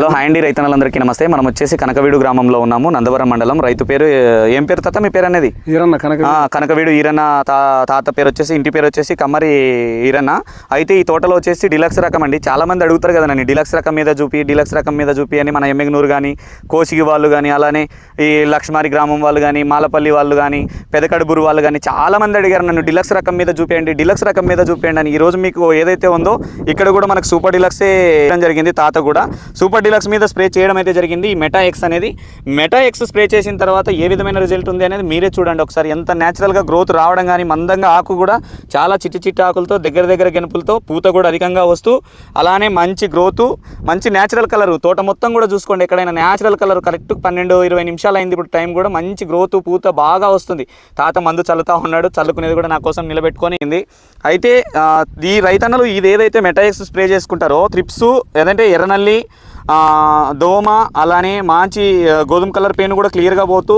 Hello hi అండి రైతన్నలందరికీ నమస్తే. మనం వచ్చేసి కనకవీడు గ్రామంలో ఉన్నాము నందవరం మండలం. రైతు పేరు ఏం పేరు తాత? మీ పేరు అనేది ఈరన్న కనక కనకవీడు ఈరన్న తాత పేరు వచ్చేసి ఇంటి పేరు వచ్చేసి కమ్మరి ఈరన్న. అయితే ఈ తోటలో వచ్చేసి డిలక్స్ రకం అండి. చాలా మంది అడుగుతారు కదా నన్ను డిలక్స్ రకం మీద చూపి డిలక్స్ రకం మీద చూపి అని మన ఎమ్మెగనూరు కానీ కోసిగి వాళ్ళు కానీ అలానే ఈ లక్ష్మారి గ్రామం వాళ్ళు కానీ మాలపల్లి వాళ్ళు కానీ పెదకడుబురు వాళ్ళు కానీ చాలా మంది అడిగారు నన్ను డిలక్స్ రకం మీద చూపేయండి డిలక్స్ రకం మీద చూపేయండి అని. ఈ రోజు మీకు ఏదైతే ఉందో ఇక్కడ కూడా మనకు సూపర్ డిలక్సే జరిగింది తాత కూడా. సూపర్ డిలక్స్ మీద స్ప్రే చేయడం అయితే జరిగింది. ఈ మెటా ఎక్స్ అనేది మెటా ఎక్స్ స్ప్రే చేసిన తర్వాత ఏ విధమైన రిజల్ట్ ఉంది అనేది మీరే చూడండి ఒకసారి. ఎంత న్యాచురల్గా గ్రోత్ రావడం కానీ మందంగా ఆకు కూడా చాలా చిట్టి చిట్టి ఆకులతో దగ్గర దగ్గర గెనుపులతో పూత కూడా అధికంగా వస్తూ అలానే మంచి గ్రోత్ మంచి న్యాచురల్ కలర్ తోట మొత్తం కూడా చూసుకోండి. ఎక్కడైనా న్యాచురల్ కలర్ కరెక్ట్ పన్నెండు ఇరవై నిమిషాలు అయింది ఇప్పుడు టైం కూడా మంచి గ్రోత్ పూత బాగా వస్తుంది. తాత మందు చల్లుతా ఉన్నాడు చల్లుకునేది కూడా నా కోసం నిలబెట్టుకొని అయితే ఈ రైతన్నలు ఇది ఏదైతే మెటాయిక్స్ స్ప్రే చేసుకుంటారో త్రిప్స్ ఏదంటే ఎర్రనల్లి దోమ అలానే మంచి గోధుమ కలర్ పెయిన్ కూడా క్లియర్గా పోతూ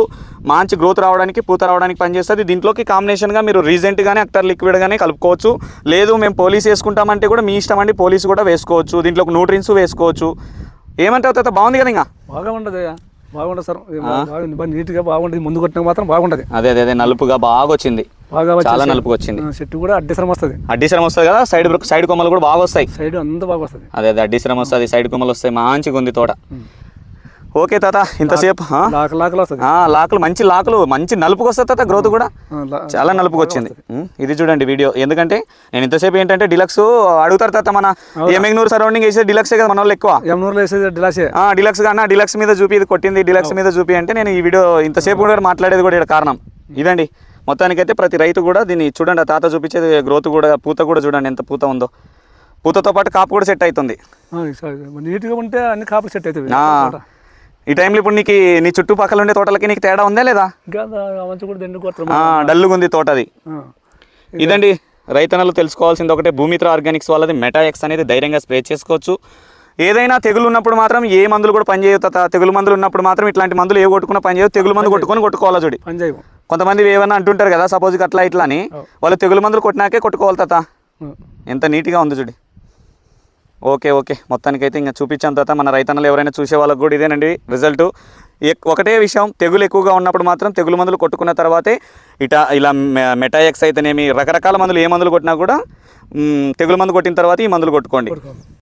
మంచి గ్రోత్ రావడానికి పూత రావడానికి పనిచేస్తుంది. దీంట్లోకి కాంబినేషన్గా మీరు రీజెంట్ కానీ అక్టర్ లిక్విడ్ కానీ కలుపుకోవచ్చు. లేదు మేము పోలీస్ వేసుకుంటామంటే కూడా మీ ఇష్టం అండి పోలీస్ కూడా వేసుకోవచ్చు. దీంట్లో న్యూట్రిన్స్ వేసుకోవచ్చు. ఏమంటావు తాత బాగుంది కదా ఇంకా? బాగా ఉండదు బాగుండదు సార్. నీట్గా బాగుంటుంది ముందు కొట్టిన మాత్రం బాగుంటుంది అదే అదే అదే నలుపుగా బాగా వచ్చింది బాగా చాలా నలుపుగా వచ్చింది చెట్టు కూడా అడ్డిసరం వస్తుంది. అడ్డీసరం వస్తుంది కదా? సైడ్ సైడ్ కొమ్మలు కూడా బాగా వస్తాయి. సైడ్ అంతా బాగా వస్తుంది. అదే అదే అడ్డీసరం వస్తుంది సైడ్ కొమ్మలు వస్తాయి. మంచిగా ఉంది తోట. ఓకే తాత ఇంతసేపు లాకలు మంచి లాకులు మంచి నలుపుకి వస్తుంది తాత గ్రోత్ కూడా. చాలా నలుపుకి వచ్చింది ఇది చూడండి వీడియో. ఎందుకంటే నేను ఇంతసేపు ఏంటంటే డిలక్స్ అడుగుతారు తాత మన ఎమ్మెగ్నూరు సరౌండింగ్ వేసే డిలక్సే కదా మన వాళ్ళు ఎక్కువ వేసేది డిలక్స్? కన్నా డిలక్స్ మీద చూపి ఇది కొట్టింది డిలక్స్ మీద చూపి అంటే నేను ఈ వీడియో ఇంతసేపు కూడా మాట్లాడేది కూడా కారణం. ఇదండి. మొత్తానికైతే ప్రతి రైతు కూడా దీన్ని చూడండి ఆ తాత చూపించేది గ్రోత్ కూడా పూత కూడా చూడండి ఎంత పూత ఉందో. పూతతో పాటు కాపు కూడా సెట్ అవుతుంది. నీట్గా ఉంటే అన్ని కాపులు సెట్ అవుతాయి ఆ, ఈ టైంలో ఇప్పుడు నీకు నీ చుట్టుపక్కల ఉండే తోటలకి నీకు తేడా ఉందా లేదా? డల్లుగా ఉంది తోట అది. ఇదండి రైతన్నలు తెలుసుకోవాల్సింది ఒకటే భూమిత్ర ఆర్గానిక్స్ వాళ్ళది మెటాఎక్స్ అనేది ధైర్యంగా స్ప్రే చేసుకోవచ్చు. ఏదైనా తెగులు ఉన్నప్పుడు మాత్రం ఏ మందులు కూడా పనిచేయవు తాత. తెగులు మందులు ఉన్నప్పుడు మాత్రం ఇట్లాంటి మందులు ఏ కొట్టుకున్నా పనిచేయవు. తెగులు మందు కొట్టుకొని కొట్టుకోవాలా చూడి కొంతమంది ఏమన్నా అంటుంటారు కదా సపోజ్ అట్లా ఇట్లా అని. వాళ్ళు తెగులు మందులు కొట్టినాకే కొట్టుకోవాలి తాత. ఎంత నీట్గా ఉంది చూడి ఓకే ఓకే. మొత్తానికైతే ఇంకా చూపించాను తర్వాత మన రైతన్నలు ఎవరైనా చూసే వాళ్ళకి కూడా ఇదేనండి రిజల్ట్ ఒకటే విషయం తెగులు ఎక్కువగా ఉన్నప్పుడు మాత్రం తెగులు మందులు కొట్టుకున్న తర్వాతే ఇట ఇలా మె- మెటాఎక్స్ అయితేనేమి రకరకాల మందులు ఏ మందులు కొట్టినా కూడా తెగులు మందు కొట్టిన తర్వాత ఈ మందులు కొట్టుకోండి.